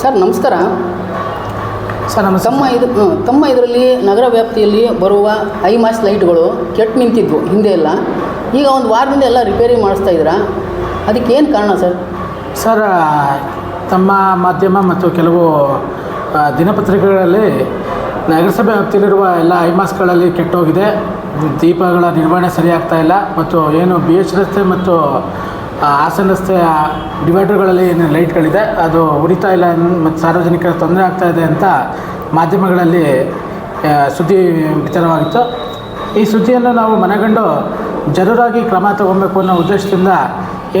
Sir ನಮಸ್ಕಾರ. Sir ನಮ್ಮ ತಮ್ಮ ಇದು ತಮ್ಮ ಇದರಲ್ಲಿ ನಗರ ವ್ಯಾಪ್ತಿಯಲ್ಲಿ ಬರುವ ಐ ಮಾಸ್ ಲೈಟ್ಗಳು ಕೆಟ್ಟು ನಿಂತಿದ್ವು ಹಿಂದೆ ಎಲ್ಲ. ಈಗ ಒಂದು ವಾರದಿಂದ ಎಲ್ಲ ರಿಪೇರಿ ಮಾಡಿಸ್ತಾ ಇದ್ದೀರಾ? ಅದಕ್ಕೆ ಏನು ಕಾರಣ ಸರ್? ಸರ್ ತಮ್ಮ ಮಾಧ್ಯಮ ಮತ್ತು ಕೆಲವು ದಿನಪತ್ರಿಕೆಗಳಲ್ಲಿ ನಗರಸಭೆ ವ್ಯಾಪ್ತಿಯಲ್ಲಿರುವ ಎಲ್ಲ ಐ ಮಾಸ್ಗಳಲ್ಲಿ ಕೆಟ್ಟೋಗಿದೆ. ದೀಪಗಳ ನಿರ್ವಹಣೆ ಸರಿಯಾಗ್ತಾ ಇಲ್ಲ. ಮತ್ತು ಏನು ಬಿ ಎಚ್ ರಸ್ತೆ ಮತ್ತು ಹಾಸನ ಡಿವೈಡರ್ಗಳಲ್ಲಿ ಏನು ಲೈಟ್ಗಳಿದೆ, ಅದು ಉರಿತಾ ಇಲ್ಲ ಮತ್ತು ಸಾರ್ವಜನಿಕರ ತೊಂದರೆ ಆಗ್ತಾ ಇದೆ ಅಂತ ಮಾಧ್ಯಮಗಳಲ್ಲಿ ಸುದ್ದಿ ವಿಚಾರವಾಗಿತ್ತು. ಈ ಸುದ್ದಿಯನ್ನು ನಾವು ಮನಗಂಡು ಜರೂರಾಗಿ ಕ್ರಮ ತಗೊಬೇಕು ಅನ್ನೋ ಉದ್ದೇಶದಿಂದ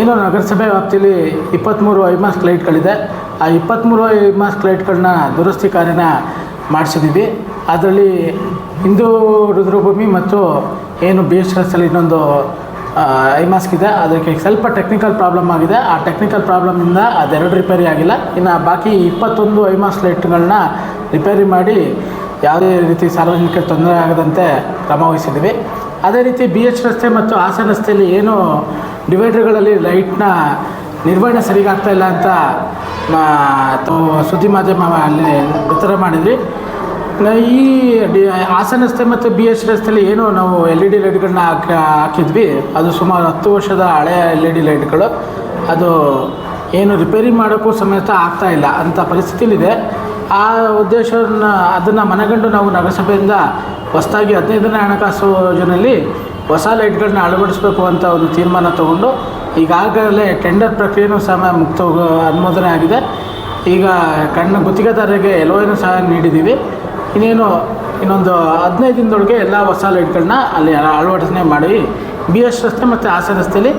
ಏನು ನಗರಸಭೆ ವ್ಯಾಪ್ತಿಯಲ್ಲಿ ಇಪ್ಪತ್ತ್ಮೂರು ಐಮಾಸ್ಕ್ ಲೈಟ್ಗಳಿದೆ. ಆ ಇಪ್ಪತ್ತ್ಮೂರು ಐಮಾಸ್ಕ್ ಲೈಟ್ಗಳನ್ನ ದುರಸ್ತಿ ಕಾರ್ಯನ ಮಾಡಿಸಿದ್ದೀವಿ. ಅದರಲ್ಲಿ ಹಿಂದೂ ರುದ್ರಭೂಮಿ ಮತ್ತು ಏನು ಬಿ ಎಚ್ ರಸ್ತೆಯಲ್ಲಿ ಇನ್ನೊಂದು ಆ, ಮಾಸ್ಕ್ ಇದೆ. ಅದಕ್ಕೆ ಸ್ವಲ್ಪ ಟೆಕ್ನಿಕಲ್ ಪ್ರಾಬ್ಲಮ್ ಆಗಿದೆ. ಆ ಟೆಕ್ನಿಕಲ್ ಪ್ರಾಬ್ಲಮಿಂದ ಅದೆರಡು ರಿಪೇರಿ ಆಗಿಲ್ಲ. ಇನ್ನು ಬಾಕಿ ಇಪ್ಪತ್ತೊಂದು ಐ ಮಾಸ್ಕ್ ಲೈಟ್ಗಳನ್ನ ರಿಪೇರಿ ಮಾಡಿ ಯಾವುದೇ ರೀತಿ ಸಾರ್ವಜನಿಕರಿಗೆ ತೊಂದರೆ ಆಗದಂತೆ ಕ್ರಮ ವಹಿಸಿದ್ವಿ ಅದೇ ರೀತಿ ಬಿ ಎಚ್ ರಸ್ತೆ ಮತ್ತು ಹಾಸನ ರಸ್ತೆಯಲ್ಲಿ ಏನು ಡಿವೈಡರ್ಗಳಲ್ಲಿ ಲೈಟ್ನ ನಿರ್ವಹಣೆ ಸರಿಗಾಗ್ತಾ ಇಲ್ಲ ಅಂತ ಸುದ್ದಿ ಮಾಧ್ಯಮ ಅಲ್ಲಿ ಉತ್ತರ ಮಾಡಿದ್ವಿ ಈ ಡಿ ಹಾಸನ ರಸ್ತೆ ಮತ್ತು ಬಿ ಎಸ್ ರಸ್ತೆಯಲ್ಲಿ ಏನು ನಾವು ಎಲ್ ಇ ಡಿ ಲೈಟ್ಗಳನ್ನ ಹಾಕಿ ಹಾಕಿದ್ವಿ. ಅದು ಸುಮಾರು ಹತ್ತು ವರ್ಷದ ಹಳೆಯ ಎಲ್ ಇ ಡಿ ಲೈಟ್ಗಳು. ಅದು ಏನು ರಿಪೇರಿ ಮಾಡೋಕ್ಕೂ ಸಮೇತ ಆಗ್ತಾ ಇಲ್ಲ. ಅಂತ ಪರಿಸ್ಥಿತಿಲಿದೆ. ಆ ಉದ್ದೇಶವನ್ನು ಅದನ್ನು ಮನಗಂಡು ನಾವು ನಗರಸಭೆಯಿಂದ ಹೊಸದಾಗಿ ಹದಿನೈದನೇ ಹಣಕಾಸು ಯೋಜನೆಯಲ್ಲಿ ಹೊಸ ಲೈಟ್ಗಳನ್ನ ಅಳವಡಿಸಬೇಕು ಅಂತ ಒಂದು ತೀರ್ಮಾನ ತಗೊಂಡು ಈಗಾಗಲೇ ಟೆಂಡರ್ ಪ್ರಕ್ರಿಯೆಯೂ ಸಹ ಮುಕ್ತ ಅನುಮೋದನೆ ಆಗಿದೆ. ಈಗ ಕಣ್ಣು ಗುತ್ತಿಗೆದಾರರಿಗೆ ಎಲೋಯನ್ನು ಸಹ ನೀಡಿದ್ದೀವಿ. ಇನ್ನೇನು, ಇನ್ನೊಂದು ಹದಿನೈದು ದಿನದೊಳಗೆ ಎಲ್ಲ ಹೊಸ ಲೈಟ್ಗಳನ್ನ ಅಲ್ಲಿ ಅಳವಡಿಸಣೆ ಮಾಡಿ ಬಿ ಎಸ್ ರಸ್ತೆ ಮತ್ತು ಹಾಸನ ರಸ್ತೆಯಲ್ಲಿ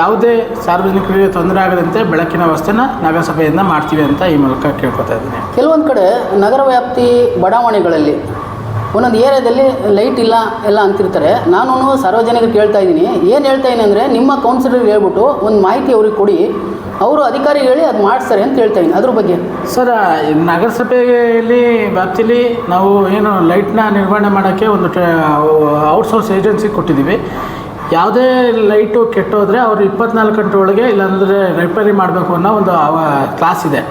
ಯಾವುದೇ ಸಾರ್ವಜನಿಕರಿಗೆ ತೊಂದರೆ ಆಗದಂತೆ ಬೆಳಕಿನ ವ್ಯವಸ್ಥೆನ ನಗರಸಭೆಯಿಂದ ಮಾಡ್ತೀವಿ ಅಂತ ಈ ಮೂಲಕ ಕೇಳ್ಕೊತಾ ಇದ್ದೀನಿ. ಕೆಲವೊಂದು ಕಡೆ ನಗರ ವ್ಯಾಪ್ತಿ ಬಡಾವಣೆಗಳಲ್ಲಿ ಒಂದೊಂದು ಏರಿಯಾದಲ್ಲಿ ಲೈಟ್ ಇಲ್ಲ ಎಲ್ಲ ಅಂತಿರ್ತಾರೆ. ನಾನು ಸಾರ್ವಜನಿಕರು ಕೇಳ್ತಾ ಇದ್ದೀನಿ. ಏನು ಹೇಳ್ತಾ ಇದ್ದೀನಿ ಅಂದರೆ ನಿಮ್ಮ ಕೌನ್ಸಿಲರ್ ಹೇಳ್ಬಿಟ್ಟು ಒಂದು ಮಾಹಿತಿ ಅವ್ರಿಗೆ ಕೊಡಿ. ಅವರು ಅಧಿಕಾರಿ ಹೇಳಿ ಅದು ಮಾಡ್ತಾರೆ ಅಂತ ಹೇಳ್ತಾ ಇದ್ದೀನಿ. ಅದ್ರ ಬಗ್ಗೆ. ಸರ್ ನಗರಸಭೆಯಲ್ಲಿ ವ್ಯಾಪ್ತಿಲಿ ನಾವು ಏನು ಲೈಟ್ನ ನಿರ್ವಹಣೆ ಮಾಡೋಕ್ಕೆ ಒಂದು ಔಟ್ಸೋರ್ಸ್ ಏಜೆನ್ಸಿ ಕೊಟ್ಟಿದ್ದೀವಿ. ಯಾವುದೇ ಲೈಟು ಕೆಟ್ಟೋದ್ರೆ ಅವರು ಇಪ್ಪತ್ನಾಲ್ಕು ಗಂಟೆ ಒಳಗೆ ಇಲ್ಲಾಂದರೆ ರಿಪೇರಿ ಮಾಡಬೇಕು ಅನ್ನೋ ಒಂದು ಕ್ಲಾಸ್ ಇದೆ.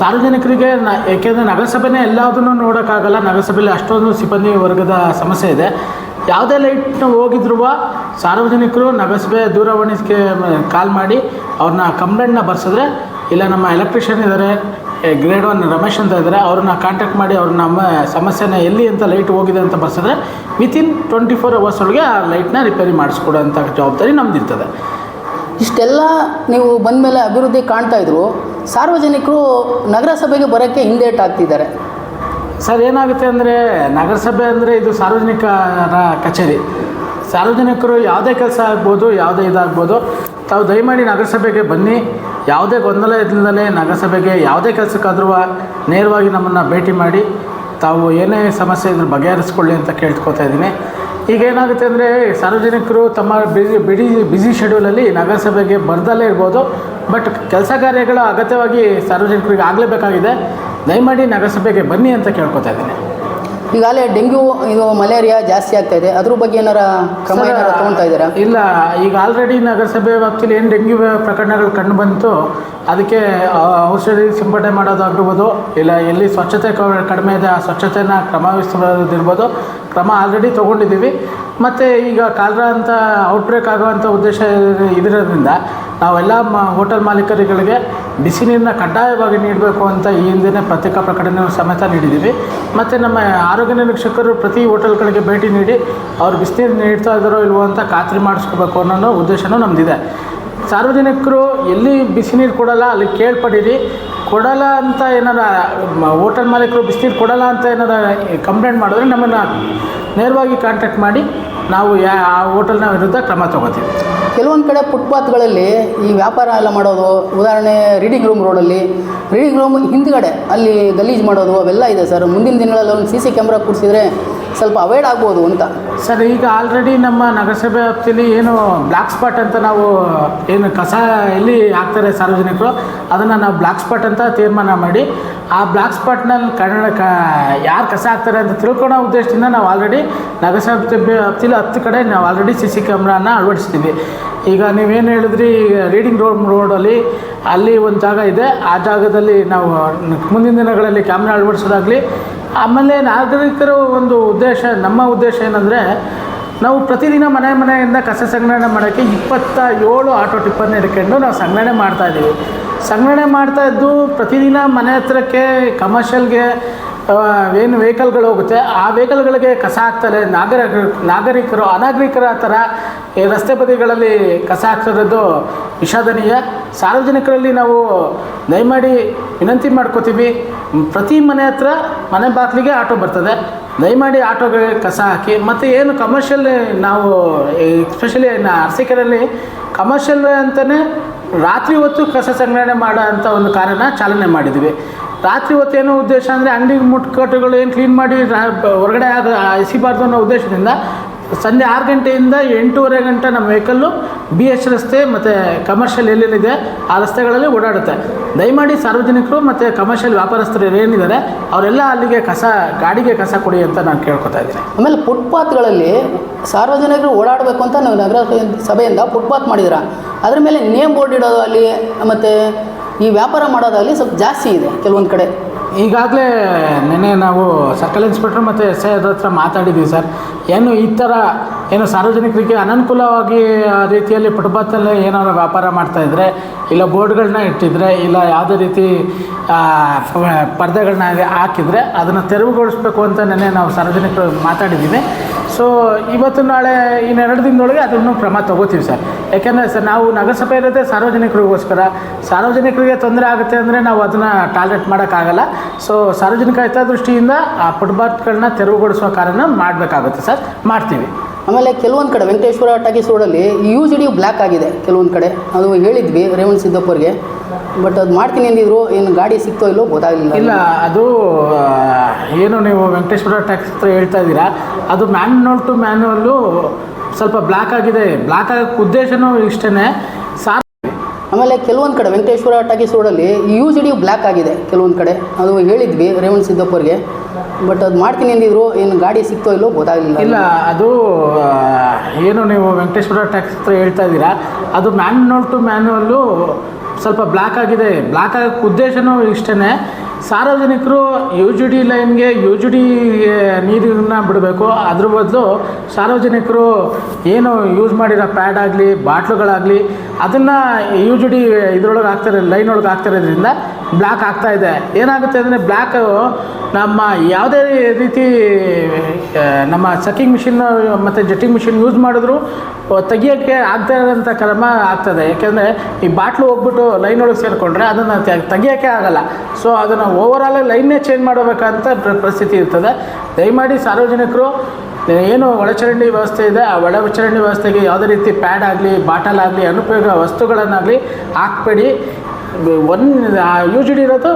ಸಾರ್ವಜನಿಕರಿಗೆ ಏಕೆಂದರೆ ನಗರಸಭೆನೇ ಎಲ್ಲದನ್ನು ನೋಡೋಕ್ಕಾಗಲ್ಲ. ನಗರಸಭೆಯಲ್ಲಿ ಅಷ್ಟೊಂದು ಸಿಬ್ಬಂದಿ ವರ್ಗದ ಸಮಸ್ಯೆ ಇದೆ. ಯಾವುದೇ ಲೈಟ್ನ ಹೋಗಿದ್ರು ಸಾರ್ವಜನಿಕರು ನಗರಸಭೆ ದೂರವಾಣಿಗೆ ಕಾಲ್ ಮಾಡಿ ಅವ್ರನ್ನ ಕಂಪ್ಲೇಂಟ್ನ ಬರ್ಸಿದ್ರೆ, ಇಲ್ಲ ನಮ್ಮ ಎಲೆಕ್ಟ್ರಿಷಿಯನ್ ಇದ್ದಾರೆ ಗ್ರೇಡ್ ಒನ್ ರಮೇಶ್ ಅಂತ ಇದ್ದಾರೆ ಅವ್ರನ್ನ ಕಾಂಟ್ಯಾಕ್ಟ್ ಮಾಡಿ ಅವ್ರ ನಮ್ಮ ಸಮಸ್ಯೆನ ಎಲ್ಲಿ ಅಂತ ಲೈಟ್ ಹೋಗಿದೆ ಅಂತ ಬರ್ಸಿದ್ರೆ ವಿತಿನ್ ಟ್ವೆಂಟಿ ಫೋರ್ ಅವರ್ಸ್ ಒಳಗೆ ಆ ಲೈಟ್ನ ರಿಪೇರಿ ಮಾಡಿಸ್ಕೊಡೋಂಥ ಜವಾಬ್ದಾರಿ ನಮ್ದಿರ್ತದೆ. ಇಷ್ಟೆಲ್ಲ ನೀವು ಬಂದ ಮೇಲೆ ಅಭಿವೃದ್ಧಿ ಕಾಣ್ತಾ ಇದ್ರು. ಸಾರ್ವಜನಿಕರು ನಗರಸಭೆಗೆ ಬರೋಕ್ಕೆ ಹಿಂದೇಟ್ ಆಗ್ತಿದ್ದಾರೆ. ಸರ್, ಏನಾಗುತ್ತೆ ಅಂದರೆ ನಗರಸಭೆ ಅಂದರೆ ಇದು ಸಾರ್ವಜನಿಕರ ಕಚೇರಿ. ಸಾರ್ವಜನಿಕರು ಯಾವುದೇ ಕೆಲಸ ಆಗ್ಬೋದು, ಯಾವುದೇ ಇದಾಗ್ಬೋದು, ತಾವು ದಯಮಾಡಿ ನಗರಸಭೆಗೆ ಬನ್ನಿ. ಯಾವುದೇ ಗೊಂದಲ ಇಲ್ಲದಲೇ ನಗರಸಭೆಗೆ ಯಾವುದೇ ಕೆಲಸಕ್ಕಾದ್ರೂ ನೇರವಾಗಿ ನಮ್ಮನ್ನು ಭೇಟಿ ಮಾಡಿ. ತಾವು ಏನೇ ಸಮಸ್ಯೆ ಇದ್ರೂ ಬಗೆಹರಿಸ್ಕೊಳ್ಳಿ ಅಂತ ಕೇಳ್ಕೊತಾ ಇದ್ದೀನಿ. ಈಗ ಏನಾಗುತ್ತೆ ಅಂದರೆ ಸಾರ್ವಜನಿಕರು ತಮ್ಮ ಬಿಸಿ ಬಿಡಿ ಬ್ಯುಸಿ ಶೆಡ್ಯೂಲಲ್ಲಿ ನಗರಸಭೆಗೆ ಬರ್ದಲ್ಲೇ ಇರ್ಬೋದು. ಬಟ್ ಕೆಲಸ ಕಾರ್ಯಗಳು ಅಗತ್ಯವಾಗಿ ಸಾರ್ವಜನಿಕರಿಗೆ ಆಗಲೇಬೇಕಾಗಿದೆ. ದಯಮಾಡಿ ನಗರಸಭೆಗೆ ಬನ್ನಿ ಅಂತ ಕೇಳ್ಕೊತಾ ಇದ್ದೀನಿ. ಈಗಾಗಲೇ ಡೆಂಗ್ಯೂ ಇದು ಮಲೇರಿಯಾ ಜಾಸ್ತಿ ಆಗ್ತಾ ಇದೆ. ಅದ್ರ ಬಗ್ಗೆ ಏನಾರ ಕ್ರಮ ಸರ್, ಏನಾರ ತೊಗೊಳ್ತಾ ಇದ್ದೀರಾ? ಇಲ್ಲ ಈಗ ಆಲ್ರೆಡಿ ನಗರಸಭೆ ವ್ಯಾಪ್ತಿಯಲ್ಲಿ ಏನು ಡೆಂಗ್ಯೂ ಪ್ರಕರಣಗಳು ಕಂಡು ಬಂತು ಅದಕ್ಕೆ ಆ, ಔಷಧಿ ಸಿಂಪಡಣೆ ಮಾಡೋದಾಗಿರ್ಬೋದು ಇಲ್ಲ ಎಲ್ಲಿ ಸ್ವಚ್ಛತೆ ಕ- ಕಡಿಮೆ ಇದೆ ಆ ಸ್ವಚ್ಛತೆನ ಕ್ರಮವಹಿಸೋದಿರ್ಬೋದು ಕ್ರಮ ಆಲ್ರೆಡಿ ತೊಗೊಂಡಿದ್ದೀವಿ. ಮತ್ತು ಈಗ ಕಾಲರ ಅಂತ ಔಟ್ಬ್ರೇಕ್ ಆಗೋವಂಥ ಉದ್ದೇಶ ಇದಿರೋದ್ರಿಂದ ನಾವೆಲ್ಲ ಮ ಹೋಟೆಲ್ ಮಾಲೀಕರುಗಳಿಗೆ ಬಿಸಿ ನೀರನ್ನ ಕಡ್ಡಾಯವಾಗಿ ನೀಡಬೇಕು ಅಂತ ಈ ಹಿಂದಿನ ಪತ್ರಿಕಾ ಪ್ರಕಟಣೆ ಸಮೇತ ನೀಡಿದ್ದೀವಿ. ಮತ್ತು ನಮ್ಮ ಆರೋಗ್ಯ ನಿರೀಕ್ಷಕರು ಪ್ರತಿ ಹೋಟೆಲ್ಗಳಿಗೆ ಭೇಟಿ ನೀಡಿ ಅವ್ರು ಬಿಸಿನೀರು ನೀಡ್ತಾ ಇದ್ದಾರೋ ಇಲ್ವೋ ಅಂತ ಖಾತ್ರಿ ಮಾಡಿಸ್ಕೋಬೇಕು ಅನ್ನೋ ಉದ್ದೇಶನೂ ನಮ್ಮದಿದೆ ಸಾರ್ವಜನಿಕರು ಎಲ್ಲಿ ಬಿಸಿ ನೀರು ಕೊಡಲ್ಲ ಅಲ್ಲಿ ಕೇಳ್ಪಡೀರಿ. ಕೊಡಲ್ಲ ಅಂತ ಏನಾರ, ಹೋಟೆಲ್ ಮಾಲೀಕರು ಬಿಸಿನೀರು ಕೊಡಲ್ಲ ಅಂತ ಏನಾರ ಕಂಪ್ಲೇಂಟ್ ಮಾಡಿದ್ರೆ ನಮ್ಮನ್ನು ನೇರವಾಗಿ ಕಾಂಟ್ಯಾಕ್ಟ್ ಮಾಡಿ ನಾವು ಆ ಹೋಟೆಲ್ನ ವಿರುದ್ಧ ಕ್ರಮ ತಗೋತೀವಿ. ಕೆಲವೊಂದು ಕಡೆ ಫುಟ್ಪಾತ್ಗಳಲ್ಲಿ ಈ ವ್ಯಾಪಾರ ಎಲ್ಲ ಮಾಡೋದು, ಉದಾಹರಣೆ ರೀಡಿಂಗ್ ರೂಮ್ ರೋಡಲ್ಲಿ ರೀಡಿಂಗ್ ರೂಮ್ ಹಿಂದ್ಗಡೆ ಅಲ್ಲಿ ಗಲೀಜು ಮಾಡೋದು ಅವೆಲ್ಲ ಇದೆ ಸರ್. ಮುಂದಿನ ದಿನಗಳಲ್ಲಿ ಒಂದು ಸಿ ಸಿ ಕ್ಯಾಮ್ರಾ ಕೂರಿಸಿದ್ರೆ ಸ್ವಲ್ಪ ಅವಾಯ್ಡ್ ಆಗ್ಬೋದು ಅಂತ. ಸರ್, ಈಗ ಆಲ್ರೆಡಿ ನಮ್ಮ ನಗರಸಭೆ ವ್ಯಾಪ್ತಿಯಲ್ಲಿ ಏನು ಬ್ಲ್ಯಾಕ್ ಸ್ಪಾಟ್ ಅಂತ ನಾವು, ಏನು ಕಸ ಎಲ್ಲಿ ಹಾಕ್ತಾರೆ ಸಾರ್ವಜನಿಕರು, ಅದನ್ನು ನಾವು ಬ್ಲ್ಯಾಕ್ ಸ್ಪಾಟ್ ಅಂತ ತೀರ್ಮಾನ ಮಾಡಿ, ಆ ಬ್ಲ್ಯಾಕ್ ಸ್ಪಾಟ್ನಲ್ಲಿ ಕನ್ನಡ ಕ, ಯಾರು ಕಸ ಹಾಕ್ತಾರೆ ಅಂತ ತಿಳ್ಕೊಳೋ ಉದ್ದೇಶದಿಂದ ನಾವು ಆಲ್ರೆಡಿ ನಗರಸಭೆ ವ್ಯಾಪ್ತಿಯಲ್ಲಿ ಹತ್ತು ಕಡೆ ನಾವು ಆಲ್ರೆಡಿ ಸಿ ಸಿ ಕ್ಯಾಮ್ರಾನ ಅಳವಡಿಸ್ತೀವಿ. ಈಗ ನೀವೇನು ಹೇಳಿದ್ರಿ ರೀಡಿಂಗ್ ರೋಡ್ ರೋಡಲ್ಲಿ ಅಲ್ಲಿ ಒಂದು ಜಾಗ ಇದೆ, ಆ ಜಾಗದಲ್ಲಿ ನಾವು ಮುಂದಿನ ದಿನಗಳಲ್ಲಿ ಕ್ಯಾಮ್ರಾ ಅಳವಡಿಸೋದಾಗಲಿ ಆಮೇಲೆ ನಾಗರಿಕರು ಒಂದು ಉದ್ದೇಶ, ನಮ್ಮ ಉದ್ದೇಶ ಏನಂದರೆ, ನಾವು ಪ್ರತಿದಿನ ಮನೆ ಮನೆಯಿಂದ ಕಸ ಸಂಗ್ರಹಣೆ ಮಾಡೋಕ್ಕೆ ಇಪ್ಪತ್ತ ಏಳು ಆಟೋ ಟಿಪ್ಪನ್ನು ಹಿಡ್ಕೊಂಡು ನಾವು ಸಂಗ್ರಹಣೆ ಮಾಡ್ತಾಯಿದ್ದೀವಿ ಸಂಗ್ರಹಣೆ ಮಾಡ್ತಾ ಇದ್ದು ಪ್ರತಿದಿನ ಮನೆ ಹತ್ರಕ್ಕೆ ಕಮರ್ಷಿಯಲ್ಗೆ ಏನು ವೆಹಿಕಲ್ಗಳು ಹೋಗುತ್ತೆ, ಆ ವೆಹಿಕಲ್ಗಳಿಗೆ ಕಸ ಹಾಕ್ತಾರೆ. ನಾಗರಿಕರು ನಾಗರಿಕರು, ಅನಾಗರಿಕರ ಥರ ಈ ರಸ್ತೆ ಬದಿಗಳಲ್ಲಿ ಕಸ ಹಾಕ್ತಿರೋದು ವಿಷಾದನೀಯ. ಸಾರ್ವಜನಿಕರಲ್ಲಿ ನಾವು ದಯಮಾಡಿ ವಿನಂತಿ ಮಾಡ್ಕೋತೀವಿ, ಪ್ರತಿ ಮನೆ ಹತ್ರ ಮನೆ ಬಾಗಿಲಿಗೆ ಆಟೋ ಬರ್ತದೆ. ದಯಮಾಡಿ ಆಟೋಗಳಿಗೆ ಕಸ ಹಾಕಿ, ಮತ್ತು ಏನು ಕಮರ್ಷಿಯಲ್ ನಾವು ಎಸ್ಪೆಷಲಿ ಅರಸೀಕೆರೆಯಲ್ಲಿ ಕಮರ್ಷಿಯಲ್ ಅಂತಲೇ ರಾತ್ರಿ ಹೊತ್ತು ಕಸ ಸಂಗ್ರಹಣೆ ಮಾಡೋ ಅಂಥ ಒಂದು ಕಾರ್ಯನ ಚಾಲನೆ ಮಾಡಿದ್ವಿ. ರಾತ್ರಿ ಹೊತ್ತು ಏನೋ ಉದ್ದೇಶ ಅಂದರೆ ಅಂಗಡಿ ಮುಟ್ಕಟ್ಟುಗಳು ಏನು ಕ್ಲೀನ್ ಮಾಡಿ ಹೊರಗಡೆ ಆಗ ಎಸಿಬಾರ್ದು ಅನ್ನೋ ಉದ್ದೇಶದಿಂದ ಸಂಜೆ ಆರು ಗಂಟೆಯಿಂದ ಎಂಟೂವರೆ ಗಂಟೆ ನಮ್ಮ ವೆಹಿಕಲ್ಲು ಬಿ ಎಚ್ ರಸ್ತೆ ಮತ್ತು ಕಮರ್ಷಿಯಲ್ ಎಲ್ಲೆಲ್ಲಿದೆ ಆ ರಸ್ತೆಗಳಲ್ಲಿ ಓಡಾಡುತ್ತೆ. ದಯಮಾಡಿ ಸಾರ್ವಜನಿಕರು ಮತ್ತು ಕಮರ್ಷಿಯಲ್ ವ್ಯಾಪಾರಸ್ಥರು ಏನಿದ್ದಾರೆ, ಅವರೆಲ್ಲ ಅಲ್ಲಿಗೆ ಕಸ, ಗಾಡಿಗೆ ಕಸ ಕೊಡಿ ಅಂತ ನಾನು ಕೇಳ್ಕೊತಾ ಇದ್ದೀನಿ. ಆಮೇಲೆ ಫುಟ್ಪಾತ್ಗಳಲ್ಲಿ ಸಾರ್ವಜನಿಕರು ಓಡಾಡಬೇಕು ಅಂತ ನಾವು ನಗರ ಸಭೆಯಿಂದ ಫುಟ್ಪಾತ್ ಮಾಡಿದ್ರ ಅದ್ರ ಮೇಲೆ ನೇಮ್ ಬೋರ್ಡ್ ಇಡೋದು ಅಲ್ಲಿ, ಮತ್ತು ಈ ವ್ಯಾಪಾರ ಮಾಡೋದಾಗಲಿ ಸ್ವಲ್ಪ ಜಾಸ್ತಿ ಇದೆ ಕೆಲವೊಂದು ಕಡೆ. ಈಗಾಗಲೇ ನೆನ್ನೆ ನಾವು ಸರ್ಕಲ್ ಇನ್ಸ್ಪೆಕ್ಟರ್ ಮತ್ತು ಎಸ್ ಐ ಅದ್ರ ಹತ್ರ ಮಾತಾಡಿದ್ದೀವಿ ಸರ್. ಏನು ಈ ಥರ ಏನು ಸಾರ್ವಜನಿಕರಿಗೆ ಅನನುಕೂಲವಾಗಿ ರೀತಿಯಲ್ಲಿ ಫುಟ್ಪಾತಲ್ಲಿ ಏನಾದ್ರು ವ್ಯಾಪಾರ ಮಾಡ್ತಾಯಿದ್ರೆ ಇಲ್ಲ ಬೋರ್ಡ್ಗಳನ್ನ ಇಟ್ಟಿದ್ರೆ, ಇಲ್ಲ ಯಾವುದೇ ರೀತಿ ಪರ್ದೆಗಳನ್ನ ಹಾಕಿದರೆ ಅದನ್ನು ತೆರವುಗೊಳಿಸ್ಬೇಕು ಅಂತ ನೆನ್ನೆ ನಾವು ಸಾರ್ವಜನಿಕರು ಮಾತಾಡಿದ್ದೀವಿ. ಸೊ ಇವತ್ತು ನಾಳೆ ಇನ್ನೆರಡು ದಿನದೊಳಗೆ ಅದನ್ನು ಕ್ರಮ ತಗೋತೀವಿ ಸರ್. ಯಾಕೆಂದರೆ ಸರ್, ನಾವು ನಗರಸಭೆ ಇರೋದೇ ಸಾರ್ವಜನಿಕರಿಗೋಸ್ಕರ. ಸಾರ್ವಜನಿಕರಿಗೆ ತೊಂದರೆ ಆಗುತ್ತೆ ಅಂದರೆ ನಾವು ಅದನ್ನು ಟಾರ್ಗೆಟ್ ಮಾಡೋಕ್ಕಾಗಲ್ಲ. ಸೊ ಸಾರ್ವಜನಿಕ ಹಿತದೃಷ್ಟಿಯಿಂದ ಆ ಫುಟ್ಪಾತ್ಗಳನ್ನ ತೆರವುಗೊಳಿಸುವ ಕಾರ್ಯನ ಮಾಡಬೇಕಾಗುತ್ತೆ ಸರ್. ಮಾಡ್ತೀವಿ. ಆಮೇಲೆ ಕೆಲವೊಂದು ಕಡೆ ವೆಂಕಟೇಶ್ವರ ಟಾಕೀಸ್ ರೋಡಲ್ಲಿ ಯು ಜಿ ಡಿ ಬ್ಲ್ಯಾಕ್ ಆಗಿದೆ. ಕೆಲವೊಂದು ಕಡೆ. ಅದು ಹೇಳಿದ್ವಿ ರೇವಣ್ ಸಿದ್ದಪ್ಪವ್ರಿಗೆ. ಬಟ್ ಅದು ಮಾಡ್ತೀನಿ ಅಂದಿದ್ರು ಏನು ಗಾಡಿ ಸಿಕ್ತೋ ಇಲ್ಲೋ ಗೊತ್ತಾಗಲಿಲ್ಲ. ಇಲ್ಲ ಅದು ಏನು ನೀವು ವೆಂಕಟೇಶ್ವರ ಟ್ಯಾಕ್ಸ್ ಹತ್ರ ಹೇಳ್ತಾ ಇದ್ದೀರಾ? ಅದು ಮ್ಯಾನ್ಯುವಲ್ ಟು ಮ್ಯಾನ್ಯುವಲ್ಲು ಸ್ವಲ್ಪ ಬ್ಲ್ಯಾಕ್ ಆಗಿದೆ. ಬ್ಲ್ಯಾಕ್ ಆಗೋಕ್ಕೆ ಉದ್ದೇಶನೂ ಇಷ್ಟೇ ಸಾರ್ ಆಮೇಲೆ ಕೆಲವೊಂದು ಕಡೆ ವೆಂಕಟೇಶ್ವರ ಟಾಕೀಸ್ ರೋಡಲ್ಲಿ ಯು ಜಿ ಡಿ ಬ್ಲ್ಯಾಕ್ ಆಗಿದೆ ಕೆಲವೊಂದು ಕಡೆ. ಅದು ಹೇಳಿದ್ವಿ ರೇವಣ್ ಸಿದ್ದಪ್ಪರಿಗೆ ಬಟ್ ಅದು ಮಾಡ್ತೀನಿ ಅಂದಿದ್ರು ಏನು ಗಾಡಿ ಸಿಕ್ತೋ ಇಲ್ಲೋ ಗೊತ್ತಾಗಲಿಲ್ಲ. ಇಲ್ಲ ಅದು ಏನು ನೀವು ವೆಂಕಟೇಶ್ವರ ಟ್ಯಾಕ್ಸ್ ಹತ್ರ ಹೇಳ್ತಾ ಇದ್ದೀರಾ? ಅದು ಮ್ಯಾನ್ಯುವಲ್ ಟು ಮ್ಯಾನ್ಯುವಲ್ಲು ಸ್ವಲ್ಪ ಬ್ಲ್ಯಾಕ್ ಆಗಿದೆ. ಬ್ಲ್ಯಾಕ್ ಆಗೋಕ್ಕೆ ಉದ್ದೇಶನೂ ಇಷ್ಟೇ ಸಾರ್ವಜನಿಕರು ಯು ಜಿ ಡಿ ಲೈನ್ಗೆ ಯು ಜಿ ಡಿ ನೀರನ್ನ ಬಿಡಬೇಕು. ಅದ್ರ ಬದಲು ಸಾರ್ವಜನಿಕರು ಏನು ಯೂಸ್ ಮಾಡಿರೋ ಪ್ಯಾಡ್ ಆಗಲಿ, ಬಾಟ್ಲುಗಳಾಗಲಿ, ಅದನ್ನು ಯು ಜಿ ಡಿ ಇದ್ರೊಳಗೆ ಹಾಕ್ತಾರೆ, ಲೈನ್ ಒಳಗೆ ಹಾಕ್ತಿರೋದ್ರಿಂದ ಬ್ಲ್ಯಾಕ್ ಆಗ್ತಾ ಇದೆ. ಏನಾಗುತ್ತೆ ಅಂದರೆ ಬ್ಲ್ಯಾಕು ನಮ್ಮ ಯಾವುದೇ ರೀತಿ ನಮ್ಮ ಸಕ್ಕಿಂಗ್ ಮಿಷಿನ್ ಮತ್ತು ಜಟ್ಟಿಂಗ್ ಮಿಷಿನ್ ಯೂಸ್ ಮಾಡಿದ್ರು, ತೆಗಿಯೋಕ್ಕೆ ಆಗ್ತಾ ಇರೋಂಥ ಕ್ರಮ ಆಗ್ತದೆ. ಯಾಕೆಂದರೆ ಈ ಬಾಟ್ಲು ಹೋಗ್ಬಿಟ್ಟು ಲೈನ್ ಒಳಗೆ ಸೇರಿಕೊಂಡ್ರೆ ಅದನ್ನು ತೆಗಿಯೋಕ್ಕೆ ಆಗಲ್ಲ. ಸೊ ಅದನ್ನು ಓವರಾಲ್ ಲೈನ್ನೇ ಚೇಂಜ್ ಮಾಡಬೇಕಂತ ಪರಿಸ್ಥಿತಿ ಇರ್ತದೆ. ದಯಮಾಡಿ ಸಾರ್ವಜನಿಕರು, ಏನು ಒಳಚರಂಡಿ ವ್ಯವಸ್ಥೆ ಇದೆ, ಆ ಒಳಚರಂಡಿ ವ್ಯವಸ್ಥೆಗೆ ಯಾವುದೇ ರೀತಿ ಪ್ಯಾಡ್ ಆಗಲಿ, ಬಾಟಲ್ ಆಗಲಿ, ಅನುಪಯೋಗ ವಸ್ತುಗಳನ್ನಾಗಲಿ ಹಾಕ್ಬೇಡಿ. ಒನ್ ಯು ಜಿ ಡಿ ಇರೋದು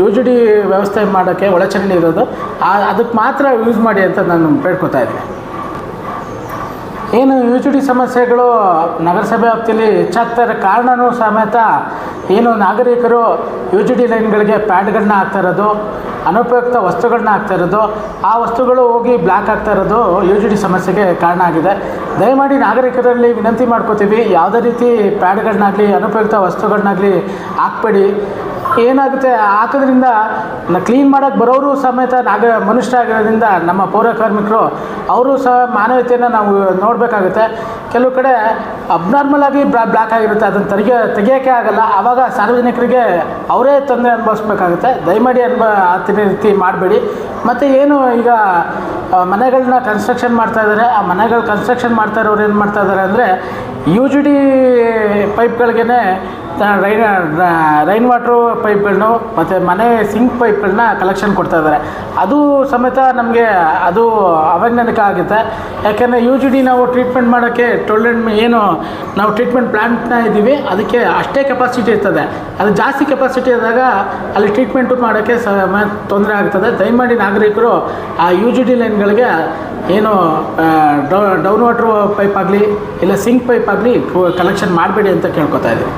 ಯು ಜಿ ಡಿ ವ್ಯವಸ್ಥೆ ಮಾಡೋಕ್ಕೆ ಒಳಚರಂಡಿ ಇರೋದು ಅದಕ್ಕೆ ಮಾತ್ರ ಯೂಸ್ ಮಾಡಿ ಅಂತ ನಾನು ಬೇಡ್ಕೊತಾ ಇದ್ದೀನಿ. ಏನು ಯು ಜಿ ಡಿ ಸಮಸ್ಯೆಗಳು ನಗರಸಭೆ ವ್ಯಾಪ್ತಿಯಲ್ಲಿ ಹೆಚ್ಚಾಗ್ತಾ ಇರೋ ಕಾರಣನೂ ಸಮೇತ ಏನು ನಾಗರಿಕರು ಯು ಜಿ ಡಿ ಲೈನ್ಗಳಿಗೆ ಪ್ಯಾಡ್ಗಳನ್ನ ಹಾಕ್ತಾ ಇರೋದು, ಅನುಪಯುಕ್ತ ವಸ್ತುಗಳನ್ನ ಹಾಕ್ತಾ ಇರೋದು, ಆ ವಸ್ತುಗಳು ಹೋಗಿ ಬ್ಲ್ಯಾಕ್ ಆಗ್ತಾ ಇರೋದು ಯು ಜಿ ಡಿ ಸಮಸ್ಯೆಗೆ ಕಾರಣ ಆಗಿದೆ. ದಯಮಾಡಿ ನಾಗರಿಕರಲ್ಲಿ ವಿನಂತಿ ಮಾಡ್ಕೋತೀವಿ, ಯಾವುದೇ ರೀತಿ ಪ್ಯಾಡ್ಗಳನ್ನಾಗಲಿ, ಅನುಪಯುಕ್ತ ವಸ್ತುಗಳನ್ನಾಗಲಿ ಹಾಕ್ಬೇಡಿ. ಏನಾಗುತ್ತೆ? ಹಾಕೋದ್ರಿಂದ ಕ್ಲೀನ್ ಮಾಡೋಕ್ಕೆ ಬರೋರು ಸಮೇತ ನಾಗ ಮನುಷ್ಯರಾಗಿರೋದ್ರಿಂದ ನಮ್ಮ ಪೌರ ಕಾರ್ಮಿಕರು ಅವರು ಸಹ ಮಾನವೀಯತೆಯನ್ನು ನಾವು ನೋಡಬೇಕಾಗುತ್ತೆ. ಕೆಲವು ಕಡೆ ಅಬ್ನಾರ್ಮಲ್ ಆಗಿ ಬ್ಲಾ ಬ್ಲ್ಯಾಕ್ ಆಗಿರುತ್ತೆ. ಅದನ್ನು ತೆರಿಗೆ ತೆಗಿಯೋಕ್ಕೆ ಆಗಲ್ಲ. ಆವಾಗ ಸಾರ್ವಜನಿಕರಿಗೆ ಅವರೇ ತೊಂದರೆ ಅನುಭವಿಸ್ಬೇಕಾಗುತ್ತೆ. ದಯಮಾಡಿ ಅನ್ಭ ಆ ರೀತಿ ಮಾಡಬೇಡಿ. ಮತ್ತು ಏನು ಈಗ ಮನೆಗಳನ್ನ ಕನ್ಸ್ಟ್ರಕ್ಷನ್ ಮಾಡ್ತಾ ಇದ್ದಾರೆ ಆ ಮನೆಗಳು ಕನ್ಸ್ಟ್ರಕ್ಷನ್ ಮಾಡ್ತಾ ಇರೋರು ಏನು ಮಾಡ್ತಾ ಇದ್ದಾರೆ ಅಂದರೆ ಯು ಜಿ ಡಿ ಪೈಪ್ಗಳಿಗೇ ರೈನ್ ರೈನ್ ವಾಟ್ರು ಪೈಪ್ಗಳನ್ನು ಮತ್ತು ಮನೆ ಸಿಂಕ್ ಪೈಪ್ಗಳನ್ನ ಕಲೆಕ್ಷನ್ ಕೊಡ್ತಾ ಇದ್ದಾರೆ. ಅದು ಸಮೇತ ನಮಗೆ ಅದು ಅವೈಜ್ಞಾನಿಕ ಆಗುತ್ತೆ. ಯಾಕೆಂದರೆ ಯು ಜಿ ಡಿ ನಾವು ಟ್ರೀಟ್ಮೆಂಟ್ ಮಾಡೋಕ್ಕೆ ಟೊಳ್ಳೆ ಏನು, ನಾವು ಟ್ರೀಟ್ಮೆಂಟ್ ಪ್ಲ್ಯಾಂಟ್ನ ಇದ್ದೀವಿ, ಅದಕ್ಕೆ ಅಷ್ಟೇ ಕೆಪಾಸಿಟಿ ಇರ್ತದೆ. ಅದು ಜಾಸ್ತಿ ಕೆಪಾಸಿಟಿ ಇದ್ದಾಗ ಅಲ್ಲಿ ಟ್ರೀಟ್ಮೆಂಟು ಮಾಡೋಕ್ಕೆ ಸಮ, ತೊಂದರೆ ಆಗ್ತದೆ. ದಯಮಾಡಿ ನಾಗರಿಕರು ಆ ಯು ಜಿ ಡಿ ಲೈನ್ಗಳಿಗೆ ಏನು ಡೌನ್ ವಾಟ್ರ್ ಪೈಪ್ ಆಗಲಿ, ಇಲ್ಲ ಸಿಂಕ್ ಪೈಪ್ ಆಗಲಿ ಕಲೆಕ್ಷನ್ ಮಾಡಬೇಡಿ ಅಂತ ಕೇಳ್ಕೊತಾ ಇದ್ದೀವಿ